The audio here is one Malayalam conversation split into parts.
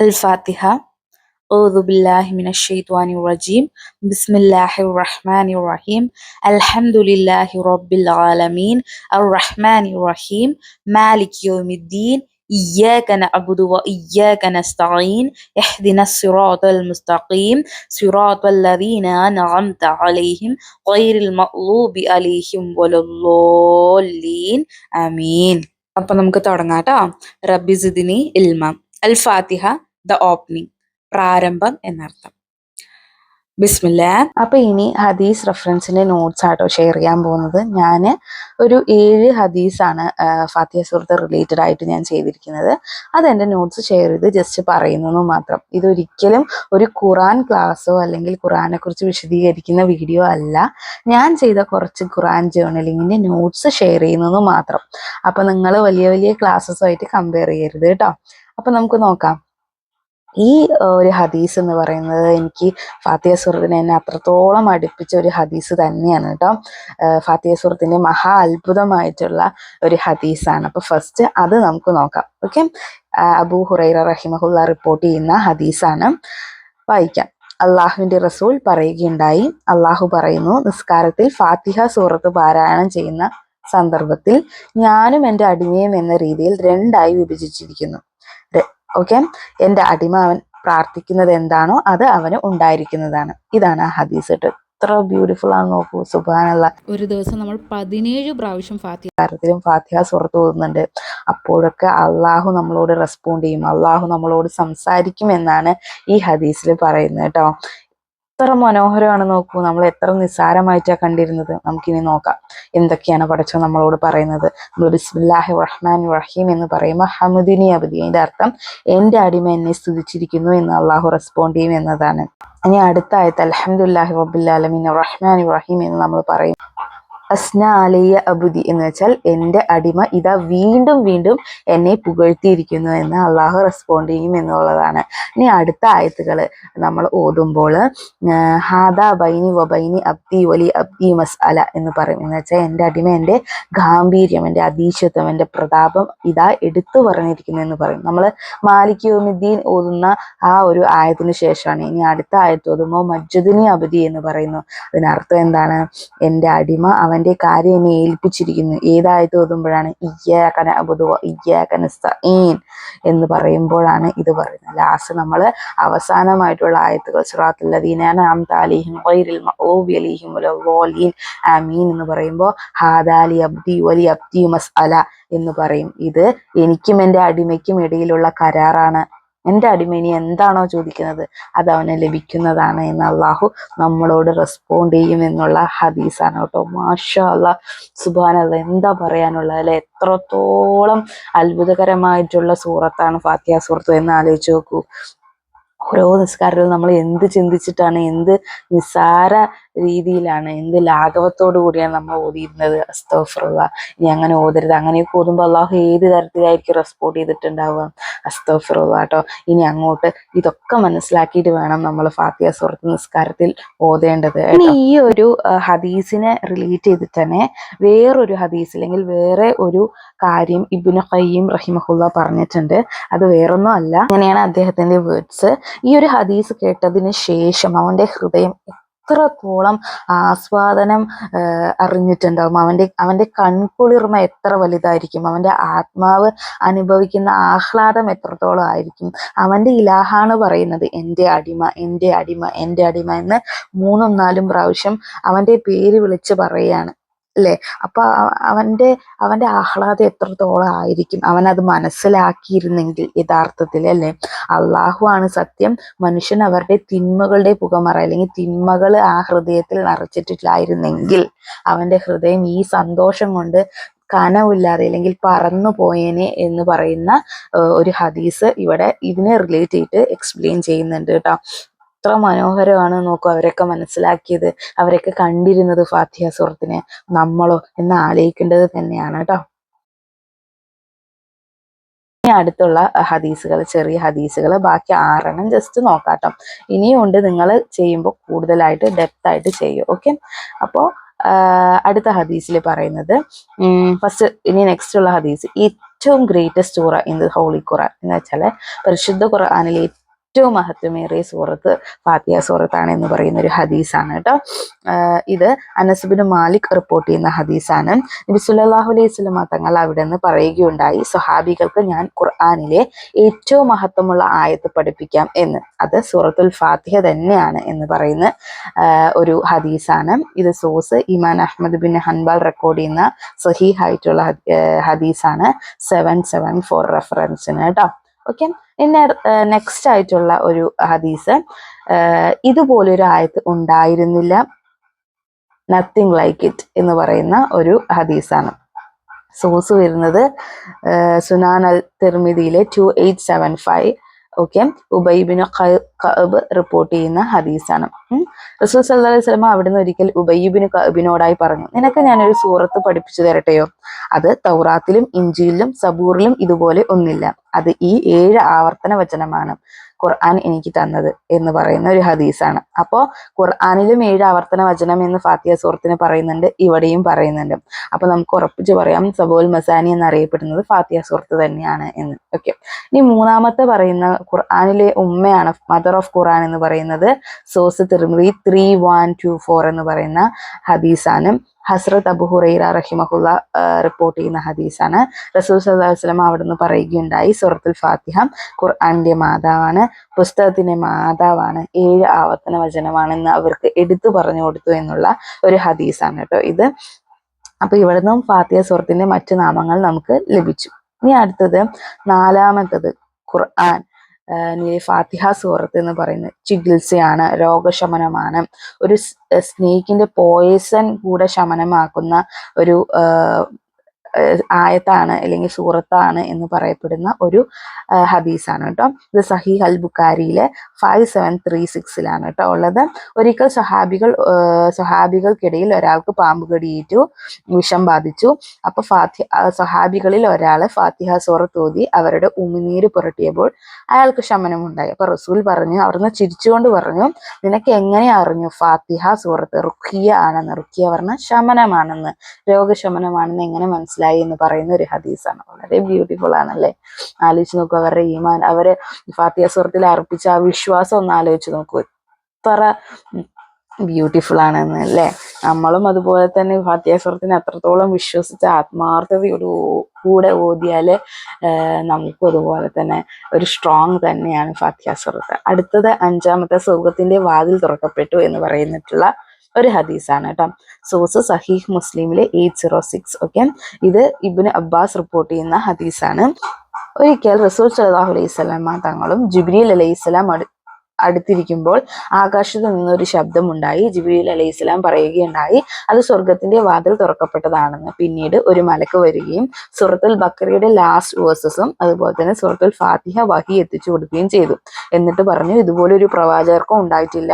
الفاتحة أعوذ بالله من الشيطان الرجيم بسم الله الرحمن الرحيم الحمد لله رب العالمين الرحمن الرحيم مالك يوم الدين إياك نعبد وإياك نستعين اهدنا الصراط المستقيم صراط الذين أنعمت عليهم غير المغضوب عليهم ولا الضالين آمين അപ്പം നമുക്ക് തുടങ്ങാം കേട്ടോ റബ്ബി സിദിനി ഇൽമ അൽ ഫാത്തിഹ ദ ഓപ്പണിംഗ് പ്രാരംഭം എന്നർത്ഥം. ബിസ്മില്ല. അപ്പൊ ഇനി ഹദീസ് റെഫറൻസിന്റെ നോട്ട്സ് ആട്ടോ ഷെയർ ചെയ്യാൻ പോകുന്നത്. ഞാൻ ഒരു ഏഴ് ഹദീസാണ് ഫാത്തിയ സുഹൃത്ത് റിലേറ്റഡ് ആയിട്ട് ഞാൻ ചെയ്തിരിക്കുന്നത്. അത് എന്റെ നോട്ട്സ് ഷെയർ ചെയ്ത് ജസ്റ്റ് പറയുന്നതും മാത്രം. ഇതൊരിക്കലും ഒരു ഖുറാൻ ക്ലാസ്സോ അല്ലെങ്കിൽ ഖുറാനെ കുറിച്ച് വിശദീകരിക്കുന്ന വീഡിയോ അല്ല. ഞാൻ ചെയ്ത കുറച്ച് ഖുറാൻ ജേർണലിങ്ങിന്റെ നോട്ട്സ് ഷെയർ ചെയ്യുന്നത് മാത്രം. അപ്പൊ നിങ്ങൾ വലിയ വലിയ ക്ലാസ്സസുമായിട്ട് കമ്പയർ ചെയ്യരുത് കേട്ടോ. അപ്പൊ നമുക്ക് നോക്കാം. ഈ ഒരു ഹദീസ് എന്ന് പറയുന്നത് എനിക്ക് ഫാത്തിയ സുഹൃത്തിനെ എന്നെ അത്രത്തോളം അടുപ്പിച്ച ഒരു ഹദീസ് തന്നെയാണ് കേട്ടോ. ഫാത്തിയ സുഹൃത്തിന്റെ മഹാ അത്ഭുതമായിട്ടുള്ള ഒരു ഹദീസാണ്. അപ്പോൾ ഫസ്റ്റ് അത് നമുക്ക് നോക്കാം. ഓക്കെ അബൂ ഹുറൈറ റഹിമഹുല്ല റിപ്പോർട്ട് ചെയ്യുന്ന ഹദീസാണ്. വായിക്കാം. അള്ളാഹുവിന്റെ റസൂൽ പറയുകയുണ്ടായി. അള്ളാഹു പറയുന്നു നിസ്കാരത്തിൽ ഫാത്തിഹ സൂറത്ത് പാരായണം ചെയ്യുന്ന സന്ദർഭത്തിൽ ഞാനും എന്റെ അടിമയും എന്ന രീതിയിൽ രണ്ടായി വിഭജിച്ചിരിക്കുന്നു. ഓക്കെ എന്റെ അടിമ അവൻ പ്രാർത്ഥിക്കുന്നത് എന്താണോ അത് അവന് ഉണ്ടായിരിക്കുന്നതാണ്. ഇതാണ് ആ ഹദീസ് കേട്ടോ. എത്ര ബ്യൂട്ടിഫുൾ ആണ് നോക്കൂ. സുബാനുള്ള ഒരു ദിവസം നമ്മൾ പതിനേഴ് പ്രാവശ്യം ഫാത്തിഹ കാര്യത്തിലും ഫാത്തിഹ സുഹൃത്ത് തോന്നുന്നുണ്ട് അപ്പോഴൊക്കെ അള്ളാഹു നമ്മളോട് റെസ്പോണ്ട് ചെയ്യും. അള്ളാഹു നമ്മളോട് സംസാരിക്കും എന്നാണ് ഈ ഹദീസിൽ പറയുന്നത് കേട്ടോ. എത്ര മനോഹരമാണ് നോക്കൂ. നമ്മൾ എത്ര നിസ്സാരമായിട്ടാണ് കണ്ടിരുന്നത്. നമുക്കിനി നോക്കാം. എന്തൊക്കെയാണ് പടച്ചോ നമ്മളോട് പറയുന്നത്. നമ്മൾ ബിസ്മില്ലാഹി റഹ്മാൻ റഹീം എന്ന് പറയുമ്പോൾ ഹമുദിനി അബദി. അതിന്റെ അർത്ഥം എന്റെ അടിമ എന്നെ സ്തുതിച്ചിരിക്കുന്നു എന്ന് അള്ളാഹു റെസ്പോണ്ട് ചെയ്യും എന്നതാണ്. ഇനി അടുത്തായത് അലഹമുല്ലാഹി റബുല്ലാലമിൻ റഹ്മാൻ റഹീം എന്ന് നമ്മൾ പറയും. അസ്ന അലിയ അബുദി എന്ന് വെച്ചാൽ എന്റെ അടിമ ഇതാ വീണ്ടും വീണ്ടും എന്നെ പുകഴ്ത്തിയിരിക്കുന്നു എന്ന് അള്ളാഹു റെസ്പോണ്ട് ചെയ്യും എന്നുള്ളതാണ്. ഇനി അടുത്ത ആയത്തുകൾ നമ്മൾ ഓതുമ്പോൾ ഹാദ ബൈനി വബൈനി അബ്ദി വലി അബ്ദി മസ് അല എന്ന് പറയും. എന്ന് വെച്ചാൽ എന്റെ അടിമ എന്റെ ഗാംഭീര്യം എന്റെ അതീശത്വം എന്റെ പ്രതാപം ഇതാ എടുത്തു പറഞ്ഞിരിക്കുന്നു എന്ന് പറയും. നമ്മൾ മാലിക് യോമിദ്ദീൻ ഓതുന്ന ആ ഒരു ആയത്തിന് ശേഷമാണ്. ഇനി അടുത്ത ആയത്ത് ഓതുമ്പോൾ മജ്ജുദിനി അബുദി എന്ന് പറയുന്നു. അതിനർത്ഥം എന്താണ്? എന്റെ അടിമ അവൻ അവന്റെ കാര്യം ഏൽപ്പിച്ചിരിക്കുന്നു. ഏതായത് ഓതുമ്പോഴാണ് ഇയ്യാക്കന അബുദുവ ഇയ്യാക്കന സീൻ എന്ന് പറയുമ്പോഴാണ് ഇത് പറയുന്നത്. ലാസ്റ്റ് നമ്മൾ അവസാനമായിട്ടുള്ള ആയത്തുകൾ ആമീൻ എന്ന് പറയുമ്പോൾ ഹാദാലി അബ്ദി വലി അബ്ദി മസ് അല എന്ന് പറയും. ഇത് എനിക്കും എന്റെ അടിമയ്ക്കും ഇടയിലുള്ള കരാറാണ്. എന്റെ അടിമേനി എന്താണോ ചോദിക്കുന്നത് അത് അവന് ലഭിക്കുന്നതാണ് എന്ന് അള്ളാഹു നമ്മളോട് റെസ്പോണ്ട് ചെയ്യും എന്നുള്ള ഹദീസാണ് കേട്ടോ. മാഷ അല്ല സുബാനല്ല എന്താ പറയാനുള്ള അല്ലെ? എത്രത്തോളം അത്ഭുതകരമായിട്ടുള്ള സൂറത്താണ് ഫാത്തിയ സൂറത്ത് എന്ന് ആലോചിച്ച് നോക്കൂ. ഓരോ നിസ്കാരത്തിലും നമ്മൾ എന്ത് ചിന്തിച്ചിട്ടാണ് എന്ത് നിസ്സാര രീതിയിലാണ് എന്ത് ലാഘവത്തോടു കൂടിയാണ് നമ്മൾ ഓതിയിരുന്നത്. അസ്തോഫറുള്ള ഇനി അങ്ങനെ ഓതരുത്. അങ്ങനെയൊക്കെ ഓതുമ്പോൾ അള്ളാഹു ഏത് തരത്തിലായിരിക്കും റെസ്പോണ്ട് ചെയ്തിട്ടുണ്ടാവുക? അസ്തോഫറുള്ള കേട്ടോ. ഇനി അങ്ങോട്ട് ഇതൊക്കെ മനസ്സിലാക്കിയിട്ട് വേണം നമ്മൾ ഫാത്തിയ സുഹൃത്ത് നിസ്കാരത്തിൽ ഓതേണ്ടത് ഇനി ഈ ഒരു ഹദീസിനെ റിലേറ്റ് ചെയ്തിട്ട് തന്നെ വേറൊരു ഹദീസ് അല്ലെങ്കിൽ വേറെ ഒരു കാര്യം ഇബിന് ഖയ്യീം റഹിമഹുല്ല പറഞ്ഞിട്ടുണ്ട്. അത് വേറൊന്നും അല്ല. അങ്ങനെയാണ് അദ്ദേഹത്തിന്റെ വേർഡ്സ് ഈ ഒരു ഹദീസ് കേട്ടതിന് ശേഷം അവന്റെ ഹൃദയം എത്രത്തോളം ആസ്വാദനം അറിഞ്ഞിട്ടുണ്ടാവും? അവന്റെ അവന്റെ കൺകുളിർമ എത്ര വലുതായിരിക്കും? അവന്റെ ആത്മാവ് അനുഭവിക്കുന്ന ആഹ്ലാദം എത്രത്തോളം ആയിരിക്കും? അവന്റെ ഇലാഹാണ് പറയുന്നത് എന്റെ അടിമ എന്റെ അടിമ എന്റെ അടിമ എന്ന് മൂന്നും നാലും പ്രാവശ്യം അവന്റെ പേര് വിളിച്ച് പറയുകയാണ്. അല്ലെ അപ്പൊ അവന്റെ അവന്റെ ആഹ്ലാദം എത്രത്തോളം ആയിരിക്കും? അവൻ അത് മനസ്സിലാക്കിയിരുന്നെങ്കിൽ യഥാർത്ഥത്തിൽ അല്ലെ? അള്ളാഹു ആണ് സത്യം. മനുഷ്യൻ അവരുടെ തിന്മകളുടെ പുകമറ അല്ലെങ്കിൽ തിന്മകൾ ആ ഹൃദയത്തിൽ നിറച്ചിട്ടില്ലായിരുന്നെങ്കിൽ അവന്റെ ഹൃദയം ഈ സന്തോഷം കൊണ്ട് കനവില്ലാതെ അല്ലെങ്കിൽ പറന്നു പോയേനെ എന്ന് പറയുന്ന ഒരു ഹദീസ് ഇവിടെ ഇതിനെ റിലേറ്റ് ചെയ്തിട്ട് എക്സ്പ്ലെയിൻ ചെയ്യുന്നുണ്ട് കേട്ടോ. എത്ര മനോഹരമാണ് നോക്കൂ അവരൊക്കെ മനസ്സിലാക്കിയത് അവരൊക്കെ കണ്ടിരുന്നത് ഫാത്തിഹ സുഹൃത്തിനെ നമ്മളോ എന്ന് ആലോചിക്കേണ്ടത് തന്നെയാണ് കേട്ടോ. ഇനി അടുത്തുള്ള ഹദീസുകൾ ചെറിയ ഹദീസുകൾ ബാക്കി ആറെണ്ണം ജസ്റ്റ് നോക്കാട്ടോ. ഇനിയും ഉണ്ട് നിങ്ങൾ ചെയ്യുമ്പോൾ കൂടുതലായിട്ട് ഡെപ്ത് ആയിട്ട് ചെയ്യും ഓക്കെ അപ്പോൾ അടുത്ത ഹദീസിൽ പറയുന്നത് ഫസ്റ്റ് ഇനി നെക്സ്റ്റ് ഉള്ള ഹദീസ് ഏറ്റവും greatest Sura in the holy ഖുറാൻ. എന്ന് വെച്ചാൽ പരിശുദ്ധ ഖുർആാനിലെ ഏറ്റവും മഹത്വമേറിയ സൂറത്ത് ഫാത്തിയ സൂറത്താണ് എന്ന് പറയുന്ന ഒരു ഹദീസാണ് കേട്ടോ. ഇത് അനസുബിന് മാലിക് റിപ്പോർട്ട് ചെയ്യുന്ന ഹദീസാണ്. നബി സുല്ലല്ലാഹു അലൈഹി സ്വലമ തങ്ങൾ അവിടെ നിന്ന് പറയുകയുണ്ടായി സ്വഹാബികൾക്ക് ഞാൻ ഖുർആാനിലെ ഏറ്റവും മഹത്വമുള്ള ആയത്ത് പഠിപ്പിക്കാം എന്ന്. അത് സൂറത്തുൽ ഫാത്തിഹ തന്നെയാണ് എന്ന് പറയുന്ന ഒരു ഹദീസാണ്. ഇത് sauce Imam Ahmad bin Hanbal record ചെയ്യുന്ന സഹീഹ് ആയിട്ടുള്ള ഹദ്- ആഹ് ഹദീസാണ്. സെവൻ സെവൻ ഫോർ റെഫറൻസിന് കേട്ടോ. ഓക്കെ പിന്നെ നെക്സ്റ്റ് ആയിട്ടുള്ള ഒരു ഹദീസ്. ഇതുപോലൊരു ആയത്ത് ഉണ്ടായിരുന്നില്ല. നത്തിങ് ലൈക്ക് ഇറ്റ് എന്ന് പറയുന്ന ഒരു ഹദീസാണ്. സോഴ്സ് വരുന്നത് സുനാൻ അൽ തിർമിദിയിലെ two eight seven five okay ഉബൈബിന് കബ് റിപ്പോർട്ട് ചെയ്യുന്ന ഹദീസാണ്. റസൂൽ സല്ല അലൈഹി സ്വലമ അവിടുന്ന് ഒരിക്കൽ ഉബൈബിന് കബിനോടായി പറഞ്ഞു നിനക്ക് ഞാനൊരു സൂറത്ത് പഠിപ്പിച്ചു തരട്ടെയോ? അത് തൗറാത്തിലും ഇഞ്ചിയിലും സബൂറിലും ഇതുപോലെ ഒന്നില്ല. അത് ഈ ഏഴ് ആവർത്തന വചനമാണ്. ഖുർആൻ എനിക്ക് തന്നത് എന്ന് പറയുന്ന ഒരു ഹദീസാണ്. അപ്പോൾ ഖുർആാനിലും ഏഴ് ആവർത്തന വചനം എന്ന് ഫാത്തിയ സൂറത്തിന് പറയുന്നുണ്ട് ഇവിടെയും പറയുന്നുണ്ട്. അപ്പൊ നമുക്ക് ഉറപ്പിച്ച് പറയാം സബോൽ മസാനി എന്നറിയപ്പെടുന്നത് ഫാത്തിയ സൂറത്ത് തന്നെയാണ് എന്ന്. ഓക്കെ ഇനി മൂന്നാമത്തെ പറയുന്ന ഖുർആാനിലെ ഉമ്മയാണ് മദർ ഓഫ് ഖുർആൻ എന്ന് പറയുന്നത് sauce Tirmidhi three one two four എന്ന് പറയുന്ന ഹദീസാണ്. ഹസ്രത്ത് അബു ഹുറൈറ റഹിമഹുല്ല റിപ്പോർട്ട് ചെയ്യുന്ന ഹദീസാണ്. റസൂൽ സല്ലല്ലാഹു അലൈഹി വസല്ലം അവിടുന്ന് പറയുകയുണ്ടായി സൂറത്തുൽ ഫാത്തിഹ ഖുർആന്റെ മാതാവാണ് പുസ്തകത്തിന്റെ മാതാവാണ് ഏഴ് ആവർത്തന വചനമാണെന്ന് അവർക്ക് എടുത്തു പറഞ്ഞു കൊടുത്തു എന്നുള്ള ഒരു ഹദീസാണ് കേട്ടോ ഇത്. അപ്പൊ ഇവിടുന്നും ഫാത്തിഹ സൂറത്തിന്റെ മറ്റു നാമങ്ങൾ നമുക്ക് ലഭിച്ചു. ഇനി അടുത്തത് നാലാമത്തത് ഖുർആൻ. ഫാത്തിഹ സൂറത്ത് എന്ന് പറയുന്നത് ചികിത്സയാണ് രോഗശമനമാണ്. ഒരു സ്നേഹിക്കിന്റെ പോയസൺ കൂടെ ശമനമാക്കുന്ന ഒരു ആയത്താണ് അല്ലെങ്കിൽ സൂറത്താണ് എന്ന് പറയപ്പെടുന്ന ഒരു ഹദീസാണ് കേട്ടോ. ഇത് സഹീഹ് അൽ ബുക്കാരിയിലെ ഫൈവ് സെവൻ ത്രീ സിക്സിലാണ് കേട്ടോ ഉള്ളത്. ഒരിക്കൽ സഹാബികൾ സഹാബികൾക്കിടയിൽ ഒരാൾക്ക് പാമ്പ് കടിയേറ്റു വിഷം ബാധിച്ചു. അപ്പൊ ഫാത്തി സഹാബികളിൽ ഒരാൾ ഫാത്തിഹ സൂറത്ത് ഓതി അവരുടെ ഉമിനീര് പുരട്ടിയപ്പോൾ അയാൾക്ക് ശമനമുണ്ടായി. അപ്പൊ റസൂൽ പറഞ്ഞു അവിടുന്ന് ചിരിച്ചുകൊണ്ട് പറഞ്ഞു നിനക്ക് എങ്ങനെ അറിഞ്ഞു ഫാത്തിഹ സൂറത്ത് റുഖിയ ആണെന്ന്? റുഖിയ പറഞ്ഞ ശമനമാണെന്ന് രോഗശമനമാണെന്ന് എങ്ങനെ മനസ്സിലായി എന്ന് പറയുന്ന ഒരു ഹദീസാണ്. വളരെ ബ്യൂട്ടിഫുൾ ആണല്ലേ? ആലോചിച്ച് നോക്കുക അവരുടെ ഈമാൻ അവർ ഫാത്തിയ സുഹൃത്തിൽ അർപ്പിച്ച ആ വിശ്വാസം ഒന്ന് ആലോചിച്ച് നോക്കൂ. എത്ര ബ്യൂട്ടിഫുൾ ആണെന്ന് അല്ലേ? നമ്മളും അതുപോലെ തന്നെ ഫാത്തിഹ സൂറത്തിനെ അത്രത്തോളം വിശ്വസിച്ച ആത്മാർത്ഥതയോട് കൂടെ ഓതിയാൽ നമുക്കും അതുപോലെ തന്നെ ഒരു സ്ട്രോങ് തന്നെയാണ് ഫാത്തിഹ സൂറത്ത്. അടുത്തത് അഞ്ചാമത്തെ സ്വർഗത്തിന്റെ വാതിൽ തുറക്കപ്പെട്ടു എന്ന് പറയുന്നിട്ടുള്ള ഒരു ഹദീസാണ് കേട്ടോ. സോസ് സഹീഹ് മുസ്ലിമിലെ എയ്റ്റ് സീറോ സിക്സ് ഓക്കെ ഇത് ഇബിന് അബ്ബാസ് റിപ്പോർട്ട് ചെയ്യുന്ന ഹദീസാണ്. ഒരിക്കൽ റസൂൽ സലാഹു അലൈഹി സ്വലാമ തങ്ങളും ജിബ്രീൽ അലൈഹി സ്വലാം അടുത്തിരിക്കുമ്പോൾ ആകാശത്ത് നിന്നൊരു ശബ്ദമുണ്ടായി. ജിബിയിൽ അലൈഹി ഇസ്ലാം പറയുകയുണ്ടായി അത് സ്വർഗത്തിന്റെ വാതിൽ തുറക്കപ്പെട്ടതാണെന്ന്. പിന്നീട് ഒരു മലക്ക് വരികയും സുഹൃത്തുൽ ബക്കറിയുടെ ലാസ്റ്റ് വേഴ്സസും അതുപോലെ തന്നെ സുഹൃത്തുൽ ഫാത്തിഹ വഹി എത്തിച്ചു കൊടുക്കുകയും ചെയ്തു. എന്നിട്ട് പറഞ്ഞു ഇതുപോലെ ഒരു പ്രവാചകർക്കും ഉണ്ടായിട്ടില്ല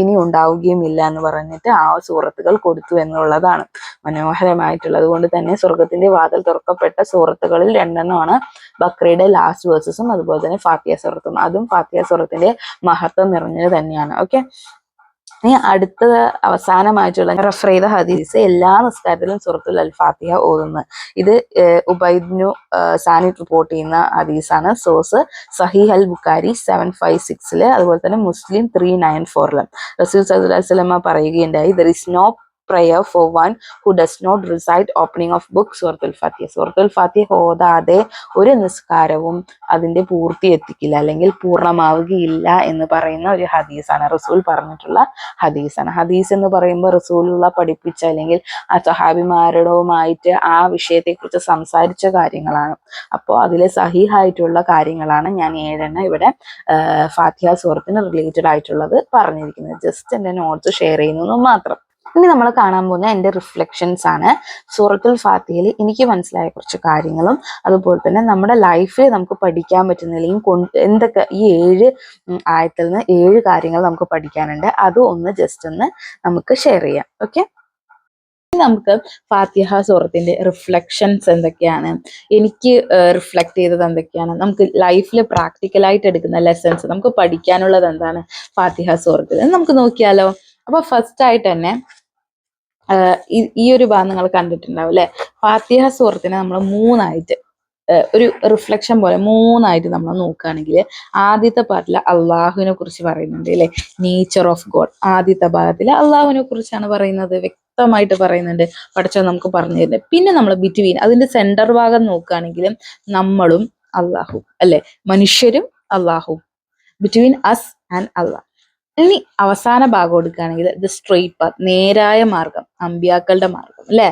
ഇനി ഉണ്ടാവുകയും ഇല്ല എന്ന് പറഞ്ഞിട്ട് ആ സൂറത്തുകൾ കൊടുത്തു എന്നുള്ളതാണ്. മനോഹരമായിട്ടുള്ളത്. കൊണ്ട് തന്നെ സ്വർഗത്തിന്റെ വാതിൽ തുറക്കപ്പെട്ട സൂറത്തുകളിൽ രണ്ടെണ്ണമാണ് ബക്രയുടെ ലാസ്റ്റ് വേഴ്സസും അതുപോലെ തന്നെ ഫാത്തിയ സുഹൃത്തും അതും ഫാത്തിയ സൂറത്തിന്റെ മഹത്വം നിറഞ്ഞത് തന്നെയാണ്. ഓക്കെ ഇനി അടുത്തത് അവസാനമായിട്ടുള്ള റഫർ ചെയ്ത ഹദീസ് എല്ലാ നിസ്കാരത്തിലും സൂറത്തുൽ അൽ ഫാത്തിഹ ഓതുന്നത് ഇത് ഉബൈദ്നു സാനി റിപ്പോർട്ട് ചെയ്യുന്ന ഹദീസാണ്. സോസ് സഹീഹ് അൽ ബുക്കാരി സെവൻ ഫൈവ് സിക്സിൽ അതുപോലെ തന്നെ മുസ്ലിം ത്രീ നയൻ ഫോറിലും റസൂൽ വസല്ലമ പറയുകയുണ്ടായി there is no prayer for one who does not recite opening of book സുഹൃത്തുൽ ഫാത്തിയ സുഹൃത്തുൽ ഫാത്തിയ ഓതാതെ ഒരു നിസ്കാരവും അതിന്റെ പൂർത്തി എത്തിക്കില്ല അല്ലെങ്കിൽ പൂർണമാവുകയില്ല എന്ന് പറയുന്ന ഒരു ഹദീസാണ്. റസൂൽ പറഞ്ഞിട്ടുള്ള ഹദീസാണ്. ഹദീസ് എന്ന് പറയുമ്പോൾ റസൂലുള്ള പഠിപ്പിച്ച അല്ലെങ്കിൽ ആ സഹാബിമാരോടുമായിട്ട് ആ വിഷയത്തെക്കുറിച്ച് സംസാരിച്ച കാര്യങ്ങളാണ്. അപ്പോൾ അതിൽ സഹിഹായിട്ടുള്ള കാര്യങ്ങളാണ് ഞാൻ ഏഴെണ്ണം ഇവിടെ ഫാത്തിഹ സൂറത്തിന് റിലേറ്റഡ് ആയിട്ടുള്ളത് പറഞ്ഞിരിക്കുന്നത്. ജസ്റ്റ് എന്റെ നോട്ട്സ് ഷെയർ ചെയ്യുന്നു മാത്രം. ഇനി നമ്മൾ കാണാൻ പോകുന്ന എന്റെ റിഫ്ലക്ഷൻസ് ആണ്. സൂറത്തുൽ ഫാത്തിയിൽ എനിക്ക് മനസ്സിലായ കുറച്ച് കാര്യങ്ങളും അതുപോലെ തന്നെ നമ്മുടെ ലൈഫിൽ നമുക്ക് പഠിക്കാൻ പറ്റുന്ന അല്ലെങ്കിൽ എന്തൊക്കെ ഈ ഏഴ് ആയത്തിൽ നിന്ന് ഏഴ് കാര്യങ്ങൾ നമുക്ക് പഠിക്കാനുണ്ട്. അത് ഒന്ന് ജസ്റ്റ് ഒന്ന് നമുക്ക് ഷെയർ ചെയ്യാം. ഓക്കെ നമുക്ക് ഫാത്തിഹ സൂറത്തിന്റെ റിഫ്ലക്ഷൻസ് എന്തൊക്കെയാണ്? എനിക്ക് റിഫ്ലക്ട് ചെയ്തത് എന്തൊക്കെയാണ്? നമുക്ക് ലൈഫിൽ പ്രാക്ടിക്കലായിട്ട് എടുക്കുന്ന ലെസൺസ് നമുക്ക് പഠിക്കാനുള്ളത് എന്താണ് ഫാത്തിഹ സൂറത്തിൽ? നമുക്ക് നോക്കിയാലോ? അപ്പൊ ഫസ്റ്റ് ആയിട്ട് തന്നെ ഈ- ഒരു ഭാഗം നിങ്ങൾ കണ്ടിട്ടുണ്ടാവും അല്ലെ? ഫാത്തിഹ സുഹൃത്തിനെ നമ്മൾ മൂന്നായിട്ട് ഒരു റിഫ്ലക്ഷൻ പോലെ മൂന്നായിട്ട് നമ്മൾ നോക്കുകയാണെങ്കിൽ ആദ്യത്തെ പാർട്ടിൽ അള്ളാഹുവിനെ കുറിച്ച് പറയുന്നുണ്ട് അല്ലെ? നേച്ചർ ഓഫ് ഗോഡ് ആദ്യത്തെ ഭാഗത്തിൽ അള്ളാഹുവിനെ കുറിച്ചാണ് പറയുന്നത് വ്യക്തമായിട്ട് പറയുന്നുണ്ട് പഠിച്ചോ നമുക്ക് പറഞ്ഞു തരുന്നത് പിന്നെ നമ്മൾ ബിറ്റ്വീൻ അതിന്റെ സെന്റർ ഭാഗം നോക്കുകയാണെങ്കിലും നമ്മളും അള്ളാഹു അല്ലെ? മനുഷ്യരും അള്ളാഹു ബിറ്റ്വീൻ അസ് ആൻഡ് അള്ളാഹ് ഇനി അവസാന ഭാഗം എടുക്കുകയാണെങ്കിൽ ദ സ്ട്രെയിറ്റ് പാത്ത് നേരായ മാർഗം അമ്പ്യാക്കളുടെ മാർഗം അല്ലെ?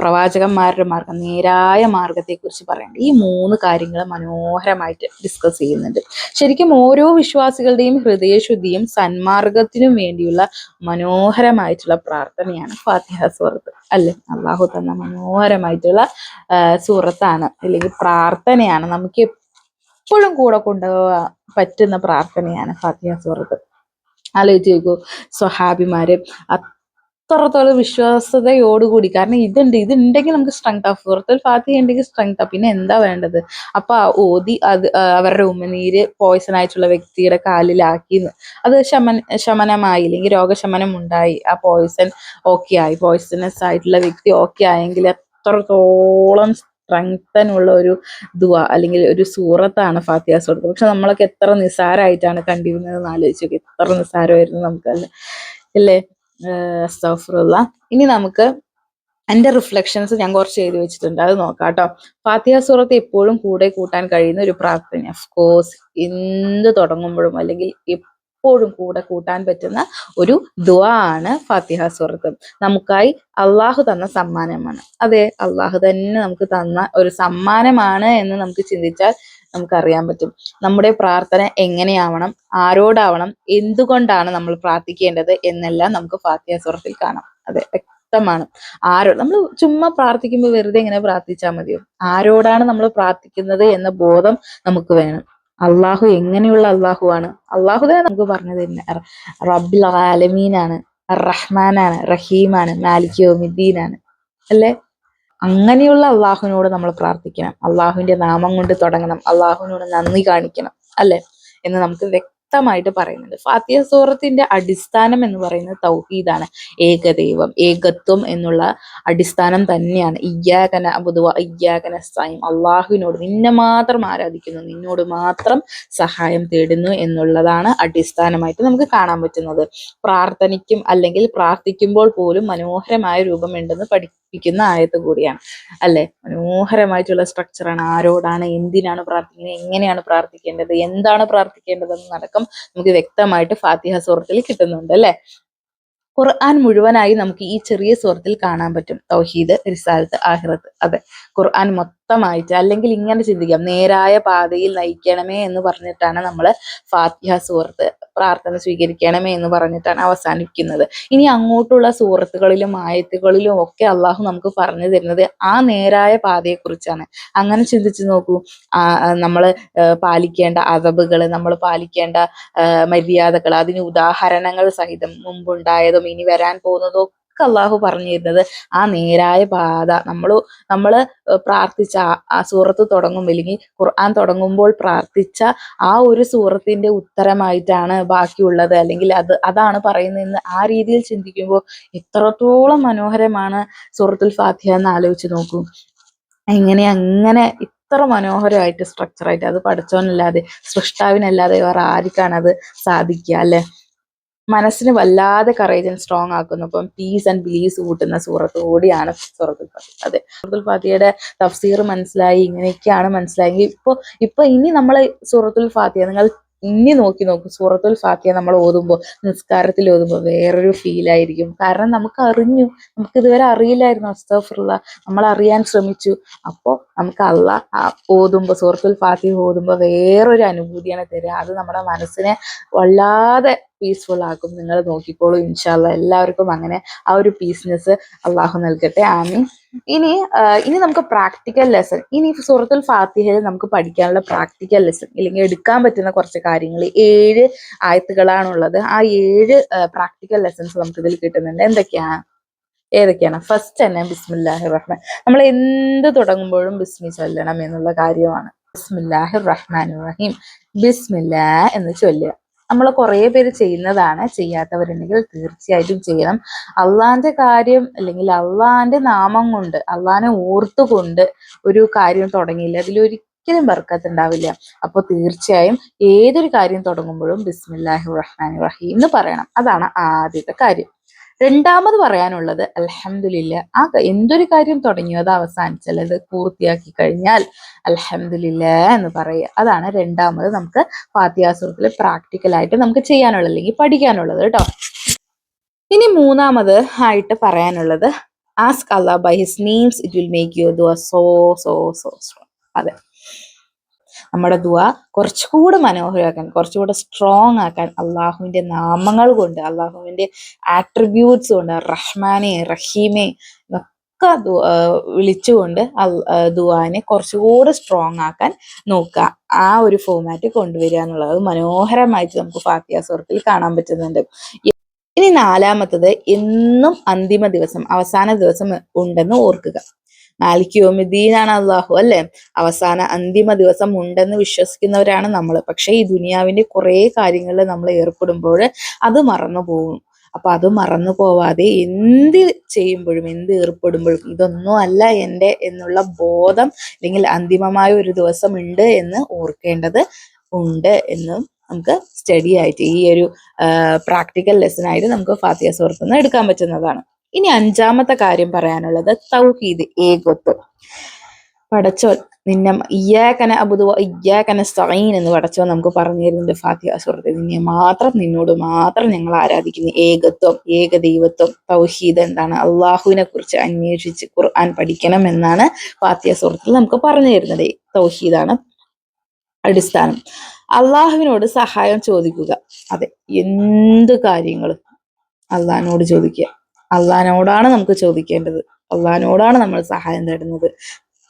പ്രവാചകന്മാരുടെ മാർഗം നേരായ മാർഗത്തെ കുറിച്ച് പറയുന്നുണ്ട് ഈ മൂന്ന് കാര്യങ്ങൾ മനോഹരമായിട്ട് ഡിസ്കസ് ചെയ്യുന്നുണ്ട്. ശരിക്കും ഓരോ വിശ്വാസികളുടെയും ഹൃദയശുദ്ധിയും സന്മാർഗത്തിനും വേണ്ടിയുള്ള മനോഹരമായിട്ടുള്ള പ്രാർത്ഥനയാണ് ഫാത്തിഹ സൂറത്ത് അല്ലെ? അള്ളാഹു തന്ന മനോഹരമായിട്ടുള്ള സുഹൃത്താണ് അല്ലെങ്കിൽ പ്രാർത്ഥനയാണ്. നമുക്ക് എപ്പോഴും കൂടെ കൊണ്ടുപോകാൻ പറ്റുന്ന പ്രാർത്ഥനയാണ് ഫാത്തിഹ സൂറത്ത് ആലോചിച്ച് നോക്കൂ. സ്വഹാബിമാര് അത്രത്തോളം വിശ്വാസതയോടുകൂടി. കാരണം ഇതുണ്ട് ഇതുണ്ടെങ്കിൽ നമുക്ക് സ്ട്രെങ്ത് ആ. സൂറത്തിൽ ഫാത്തി ഉണ്ടെങ്കിൽ സ്ട്രെങ്ത് ആ. പിന്നെ എന്താ വേണ്ടത്? അപ്പൊ ഓതി അത് അവരുടെ ഉമ്മനീര് പോയിസൺ ആയിട്ടുള്ള വ്യക്തിയുടെ കാലിലാക്കി. അത് ശമന ശമനമായി അല്ലെങ്കിൽ രോഗശമനം ഉണ്ടായി. ആ പോയിസൺ ഓക്കെ ആയി. പോയിസണസ് ആയിട്ടുള്ള വ്യക്തി ഓക്കെ ആയെങ്കിൽ എത്രത്തോളം സ്ട്രെങ്തൻ ഉള്ള ഒരു ദുവ അല്ലെങ്കിൽ ഒരു സൂറത്താണ് ഫാത്തിഹ സൂറത്ത് പക്ഷെ നമ്മളൊക്കെ എത്ര നിസാരമായിട്ടാണ് കണ്ടിരുന്നത് ആലോചിച്ച് നോക്കി. എത്ര നിസ്സാരമായിരുന്നു നമുക്കല്ലേ അല്ലേ? അസ്തഫറുള്ള ഇനി നമുക്ക് എന്റെ റിഫ്ലക്ഷൻസ് ഞാൻ കുറച്ച് എഴുതി വെച്ചിട്ടുണ്ട്. അത് നോക്കാം കേട്ടോ. ഫാത്തിഹ സൂറത്ത് എപ്പോഴും കൂടെ കൂട്ടാൻ കഴിയുന്ന ഒരു പ്രാർത്ഥന ഓഫ് കോഴ്സ് എന്ത് തുടങ്ങുമ്പോഴും അല്ലെങ്കിൽ എപ്പോഴും കൂടെ കൂട്ടാൻ പറ്റുന്ന ഒരു ദുആ ആണ് ഫാത്തിഹ സൂറത്ത് നമുക്കായി അള്ളാഹു തന്ന സമ്മാനമാണ്. അതെ അള്ളാഹു തന്നെ നമുക്ക് തന്ന ഒരു സമ്മാനമാണ് എന്ന് നമുക്ക് ചിന്തിച്ചാൽ നമുക്കറിയാൻ പറ്റും. നമ്മുടെ പ്രാർത്ഥന എങ്ങനെയാവണം ആരോടാവണം എന്തുകൊണ്ടാണ് നമ്മൾ പ്രാർത്ഥിക്കേണ്ടത് എന്നെല്ലാം നമുക്ക് ഫാത്തിഹ സൂറത്തിൽ കാണാം. അതെ വ്യക്തമാണ്. ആരോ നമ്മൾ ചുമ്മാ പ്രാർത്ഥിക്കുമ്പോൾ വെറുതെ ഇങ്ങനെ പ്രാർത്ഥിച്ചാൽ മതിയോ? ആരോടാണ് നമ്മൾ പ്രാർത്ഥിക്കുന്നത് എന്ന ബോധം നമുക്ക് വേണം. അള്ളാഹു എങ്ങനെയുള്ള അള്ളാഹു ആണ് അള്ളാഹു തന്നെ നമുക്ക് പറഞ്ഞു തരുന്ന റബ്ബിൽ ആലമീനാണ് റഹ്മാനാണ്. റഹീമാണ്. മാലിക് യോമിദ്ദീനാണ്. അല്ലേ? അങ്ങനെയുള്ള അള്ളാഹുവിനോട് നമ്മൾ പ്രാർത്ഥിക്കണം. അള്ളാഹുവിന്റെ നാമം കൊണ്ട് തുടങ്ങണം. അള്ളാഹുവിനോട് നന്ദി കാണിക്കണം. അല്ലെ? എന്ന് നമുക്ക് വ്യക്തമായിട്ട് പറയുന്നുണ്ട്. ഫാത്തിയ സൂറത്തിന്റെ അടിസ്ഥാനം എന്ന് പറയുന്നത് തൗഹീദാണ്. ഏകദൈവം ഏകത്വം എന്നുള്ള അടിസ്ഥാനം തന്നെയാണ്. ഇയ്യാകന അബുദുവ ഇയ്യാകന സൈം അള്ളാഹുവിനോട് നിന്നെ മാത്രം ആരാധിക്കുന്നു. നിന്നോട് മാത്രം സഹായം തേടുന്നു എന്നുള്ളതാണ് അടിസ്ഥാനമായിട്ട് നമുക്ക് കാണാൻ പറ്റുന്നത്. പ്രാർത്ഥനയ്ക്കും അല്ലെങ്കിൽ പ്രാർത്ഥിക്കുമ്പോൾ പോലും മനോഹരമായ രൂപമുണ്ടെന്ന് പഠിപ്പിക്കുന്ന ആയത്ത് കൂടിയാണ്. അല്ലെ? മനോഹരമായിട്ടുള്ള സ്ട്രക്ചറാണ് ആരോടാണ് എന്തിനാണ് പ്രാർത്ഥിക്കുന്നത് എങ്ങനെയാണ് പ്രാർത്ഥിക്കേണ്ടത് എന്താണ് പ്രാർത്ഥിക്കേണ്ടതെന്ന് നടക്കം നമുക്ക് വ്യക്തമായിട്ട് ഫാത്തിഹ സൂറത്തിൽ കിട്ടുന്നുണ്ട് അല്ലെ? ഖുർആൻ മുഴുവനായി നമുക്ക് ഈ ചെറിയ സൂറത്തിൽ കാണാൻ പറ്റും. തൗഹീദ് റിസാലത്ത് ആഹിറത്ത്. അതെ ഖുർആൻ മൊത്തമായിട്ട് അല്ലെങ്കിൽ ഇങ്ങനെ ചിന്തിക്കാം. നേരായ പാതയിൽ നയിക്കണമേ എന്ന് പറഞ്ഞിട്ടാണ് നമ്മൾ ഫാത്തിഹ സൂറത്ത് പ്രാർത്ഥന സ്വീകരിക്കണമേ എന്ന് പറഞ്ഞിട്ടാണ് അവസാനിക്കുന്നത്. ഇനി അങ്ങോട്ടുള്ള സൂറത്തുകളിലും ആയത്തുകളിലും ഒക്കെ അള്ളാഹു നമുക്ക് പറഞ്ഞു തരുന്നത് ആ നേരായ പാതയെക്കുറിച്ചാണ്. അങ്ങനെ ചിന്തിച്ചു നോക്കൂ. നമ്മൾ പാലിക്കേണ്ട അതബുകൾ നമ്മൾ പാലിക്കേണ്ട മര്യാദകൾ അതിന് ഉദാഹരണങ്ങൾ സഹിതം മുമ്പുണ്ടായതും ഇനി വരാൻ പോകുന്നതും ഒക്കെ അള്ളാഹു പറഞ്ഞു തരുന്നത് ആ നേരായ പാത നമ്മൾ നമ്മൾ പ്രാർത്ഥിച്ച ആ- സൂറത്ത് തുടങ്ങുമ്പോൾ അല്ലെങ്കിൽ ഖുർആൻ തുടങ്ങുമ്പോൾ പ്രാർത്ഥിച്ച ആ ഒരു സൂറത്തിന്റെ ഉത്തരമായിട്ടാണ് ബാക്കിയുള്ളത്. അല്ലെങ്കിൽ അത് അതാണ് പറയുന്നതെന്ന് ആ രീതിയിൽ ചിന്തിക്കുമ്പോൾ എത്രത്തോളം മനോഹരമാണ് സൂറത്തുൽ ഫാത്തിഹ എന്ന് ആലോചിച്ച് നോക്കൂ. എങ്ങനെ അങ്ങനെ ഇത്ര മനോഹരമായിട്ട് സ്ട്രക്ചറായിട്ട് അത് പഠിച്ചോനല്ലാതെ സൃഷ്ടാവിനല്ലാതെ വേറെ ആർക്കാണ് അത് സാധിക്കുക അല്ലെ? മനസ്സിന് വല്ലാതെ കറേജൻ സ്ട്രോങ് ആക്കുന്നു. അപ്പം പീസ് ആൻഡ് ബിലീവ്സ് കൂട്ടുന്ന സൂറത്ത് കൂടിയാണ് സൂറത്തുൽ ഫാത്തിഹ. അതെ. സൂറത്തുൽ ഫാത്തിയുടെ തഫ്സീർ മനസ്സിലായി ഇങ്ങനെയൊക്കെയാണ് മനസ്സിലായെങ്കിൽ ഇപ്പൊ ഇപ്പൊ ഇനി നമ്മൾ സൂറത്തുൽ ഫാത്തിയ നിങ്ങൾ ഇനി നോക്കി നോക്കും. സൂറത്തുൽ ഫാത്തിയ നമ്മൾ ഓതുമ്പോൾ നിസ്കാരത്തിൽ ഓതുമ്പോൾ വേറൊരു ഫീൽ ആയിരിക്കും. കാരണം നമുക്ക് അറിഞ്ഞു. നമുക്ക് ഇതുവരെ അറിയില്ലായിരുന്നു. അസ്തഫുള്ള നമ്മൾ അറിയാൻ ശ്രമിച്ചു. അപ്പോൾ നമുക്ക് അല്ല ഓതുമ്പോൾ സൂറത്തുൽ ഫാത്തിയ ഓതുമ്പോൾ വേറൊരു അനുഭൂതിയാണ് തരിക അത് നമ്മുടെ മനസ്സിനെ വല്ലാതെ പീസ്ഫുൾ ആക്കും. നിങ്ങൾ നോക്കിക്കോളൂ. ഇൻഷാല്ല എല്ലാവർക്കും അങ്ങനെ ആ ഒരു പീസ്നെസ് അള്ളാഹു നൽകട്ടെ. ആമീൻ. ഇനി ഇനി നമുക്ക് പ്രാക്ടിക്കൽ ലെസൺ ഇനി സുഹൃത്തുൽ ഫാത്തിഹയിൽ നമുക്ക് പഠിക്കാനുള്ള പ്രാക്ടിക്കൽ ലെസൺ ഇല്ലെങ്കിൽ എടുക്കാൻ പറ്റുന്ന കുറച്ച് കാര്യങ്ങൾ. ഏഴ് ആയത്തുകളാണുള്ളത്. ആ ഏഴ് പ്രാക്ടിക്കൽ ലെസൺസ് നമുക്ക് ഇതിൽ കിട്ടുന്നുണ്ട്. എന്തൊക്കെയാണ് ഏതൊക്കെയാണ്? ഫസ്റ്റ് തന്നെ ബിസ്മില്ലാഹിർ റഹ്മാൻ നമ്മൾ എന്ത് തുടങ്ങുമ്പോഴും ബിസ്മി ചൊല്ലണം എന്നുള്ള കാര്യമാണ്. ബിസ്മില്ലാഹിർ റഹ്മാൻ റഹീം ബിസ്മില്ലാ എന്ന് ചൊല്ലുക. നമ്മൾ കുറേ പേര് ചെയ്യുന്നതാണ് ചെയ്യാത്തവരുണ്ടെങ്കിൽ തീർച്ചയായിട്ടും ചെയ്യണം. അള്ളാന്റെ കാര്യം അല്ലെങ്കിൽ അള്ളാന്റെ നാമം കൊണ്ട് അള്ളാനെ ഓർത്തുകൊണ്ട് ഒരു കാര്യം തുടങ്ങിയില്ല. അതിലൊരിക്കലും ബർക്കത്ത് ഉണ്ടാവില്ല. അപ്പോൾ തീർച്ചയായും ഏതൊരു കാര്യം തുടങ്ങുമ്പോഴും ബിസ്മില്ലാഹി റഹ്മാൻ റഹീം എന്ന് പറയണം. അതാണ് ആദ്യത്തെ കാര്യം. രണ്ടാമത് പറയാനുള്ളത് അലഹമില്ല ആ എന്തൊരു കാര്യം തുടങ്ങിയോ അത് അവസാനിച്ചാൽ അത് പൂർത്തിയാക്കി കഴിഞ്ഞാൽ അലഹമില്ല എന്ന് പറയുക. അതാണ് രണ്ടാമത് നമുക്ക് ഫാത്തിഹ സൂറത്തിൽ പ്രാക്ടിക്കലായിട്ട് നമുക്ക് ചെയ്യാനുള്ളത് അല്ലെങ്കിൽ പഠിക്കാനുള്ളത് കേട്ടോ. ഇനി മൂന്നാമത് ആയിട്ട് പറയാനുള്ളത് ask Allah by his names it will make your dua so so so strong അതെ. നമ്മുടെ ദുവ കുറച്ചുകൂടെ മനോഹരമാക്കാൻ കുറച്ചുകൂടെ സ്ട്രോങ് ആക്കാൻ അള്ളാഹുവിന്റെ നാമങ്ങൾ കൊണ്ട് അള്ളാഹുവിന്റെ ആട്രിബ്യൂട്ട്സ് കൊണ്ട് റഹ്മാനെ റഹീമെ ഒക്കെ വിളിച്ചുകൊണ്ട് ദുവാനെ കുറച്ചുകൂടെ സ്ട്രോങ് ആക്കാൻ നോക്കുക. ആ ഒരു ഫോമാറ്റ് കൊണ്ടുവരിക എന്നുള്ളത് മനോഹരമായിട്ട് നമുക്ക് ഫാത്തിയ സുഹൃത്തിൽ കാണാൻ പറ്റുന്നുണ്ട്. ഇനി നാലാമത്തത് എന്നും അന്തിമ ദിവസം അവസാന ദിവസം ഉണ്ടെന്ന് ഓർക്കുക. മാലിക്യോമിദ്ദീനാണ് അള്ളാഹു അല്ലെ? അവസാന അന്തിമ ദിവസം ഉണ്ടെന്ന് വിശ്വസിക്കുന്നവരാണ് നമ്മൾ പക്ഷെ ഈ ദുനിയാവിന്റെ കുറെ കാര്യങ്ങളിൽ നമ്മൾ ഏർപ്പെടുമ്പോൾ അത് മറന്നു പോകും. അപ്പൊ അത് മറന്നു പോവാതെ എന്ത് ചെയ്യുമ്പോഴും എന്ത് ഏർപ്പെടുമ്പോഴും ഇതൊന്നും അല്ല എന്റെ എന്നുള്ള ബോധം അല്ലെങ്കിൽ അന്തിമമായ ഒരു ദിവസം ഉണ്ട് എന്ന് ഓർക്കേണ്ടത് ഉണ്ട് എന്നും നമുക്ക് സ്റ്റഡി ആയിട്ട് ഈ ഒരു പ്രാക്ടിക്കൽ ലെസൺ ആയിട്ട് നമുക്ക് ഫാത്തിയ സുഹൃത്തുനിന്ന് എടുക്കാൻ പറ്റുന്നതാണ്. ഇനി അഞ്ചാമത്തെ കാര്യം പറയാനുള്ളത് തൗഹീദ് ഏകത്വം പടച്ചോൻ നിന്നെ ഇയ്യാക്കന അബുദുവ ഇയ്യാക്കന സൈൻ എന്ന് പടച്ചോൻ നമുക്ക് പറഞ്ഞു തരുന്നുണ്ട് ഫാത്തിഹ സുഹൃത്തെ നിന്നെ മാത്രം നിന്നോട് മാത്രം ഞങ്ങൾ ആരാധിക്കുന്നു. ഏകത്വം ഏക ദൈവത്വം തൗഹീദ് എന്താണ്? അള്ളാഹുവിനെ കുറിച്ച് അന്വേഷിച്ച് ഖുർആൻ പഠിക്കണം എന്നാണ് ഫാത്തിഹ സുഹൃത്തിൽ നമുക്ക് പറഞ്ഞു തരുന്നത് തൗഹീദാണ് അടിസ്ഥാനം. അള്ളാഹുവിനോട് സഹായം ചോദിക്കുക. അതെ എന്ത് കാര്യങ്ങളും അള്ളാഹിനോട് ചോദിക്കുക. അള്ളാഹിനോടാണ് നമുക്ക് ചോദിക്കേണ്ടത്. അള്ളഹാനോടാണ് നമ്മൾ സഹായം തേടുന്നത്.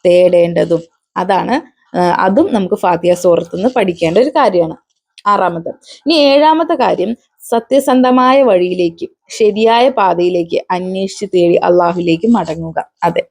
തേടേണ്ടതും അതാണ്. അതും നമുക്ക് ഫാത്തിയ സൂറത്ത് നിന്ന് പഠിക്കേണ്ട ഒരു കാര്യമാണ്. ആറാമത്തെ. ഇനി ഏഴാമത്തെ കാര്യം സത്യസന്ധമായ വഴിയിലേക്ക് ശരിയായ പാതയിലേക്ക് അന്വേഷിച്ച് തേടി അള്ളാഹുലേക്ക് മടങ്ങുക. അതെ.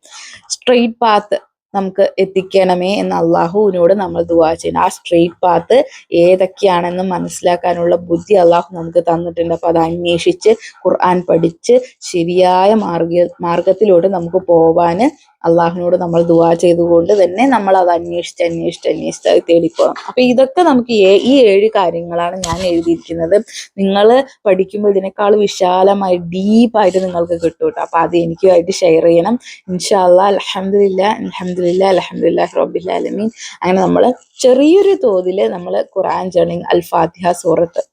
സ്ട്രെയിറ്റ് പാത്ത് നമുക്ക് എത്തിക്കണമേ എന്ന് അള്ളാഹുവിനോട് നമ്മൾ ദുവാ ചെയ്യണം ആ സ്ട്രെയിറ്റ് പാത്ത് ഏതൊക്കെയാണെന്ന് മനസ്സിലാക്കാനുള്ള ബുദ്ധി അള്ളാഹു നമുക്ക് തന്നിട്ടുണ്ട്. അപ്പൊ അത് അന്വേഷിച്ച് ഖുർആൻ പഠിച്ച് ശരിയായ മാർഗ മാർഗത്തിലൂടെ നമുക്ക് പോവാന് അള്ളാഹുവിനോട് നമ്മൾ ദുവാ ചെയ്തുകൊണ്ട് തന്നെ നമ്മൾ അത് അന്വേഷിച്ച് അന്വേഷിച്ച് അന്വേഷിച്ച് അത് തേടിപ്പോകണം. അപ്പൊ ഇതൊക്കെ നമുക്ക് ഈ ഏഴ് കാര്യങ്ങളാണ് ഞാൻ എഴുതിയിരിക്കുന്നത്. നിങ്ങൾ പഠിക്കുമ്പോൾ ഇതിനേക്കാൾ വിശാലമായി ഡീപ്പായിട്ട് നിങ്ങൾക്ക് കിട്ടും കേട്ടോ അപ്പൊ അത് എനിക്കുമായിട്ട് ഷെയർ ചെയ്യണം. ഇൻഷാല്ല അലഹമില്ല അലഹമില്ല അലഹമില്ല റബ്ബിലാലമീൻ അങ്ങനെ നമ്മൾ ചെറിയൊരു തോതിൽ നമ്മൾ ഖുറാൻ ജേണിങ് അൽ ഫാത്തിഹ സൂറത്ത്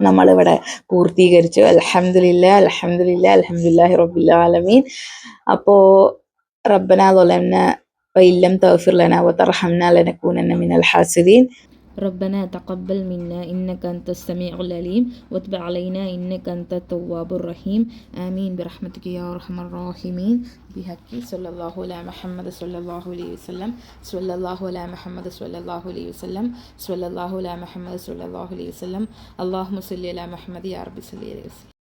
നമ്മളിവിടെ പൂർത്തീകരിച്ചു. അലഹമില്ല അലഹമില്ല അലഹമില്ലാഹി റബ്ബിലാലമീൻ അപ്പോ ربنا ظلمنا وإن لم تغفر لنا وترحمنا لنكونن من الحاسدين. ربنا تقبل منا إنك أنت السميع العليم. واتبع علينا إنك أنت التواب الرحيم. آمين. برحمتك يا أرحم الراحمين. بحق صلى الله على محمد صلى الله عليه وسلم. صلى الله على محمد صلى الله عليه وسلم. صلى الله على محمد صلى الله عليه وسلم. اللهم صل على محمد يا رب صل عليه وسلم.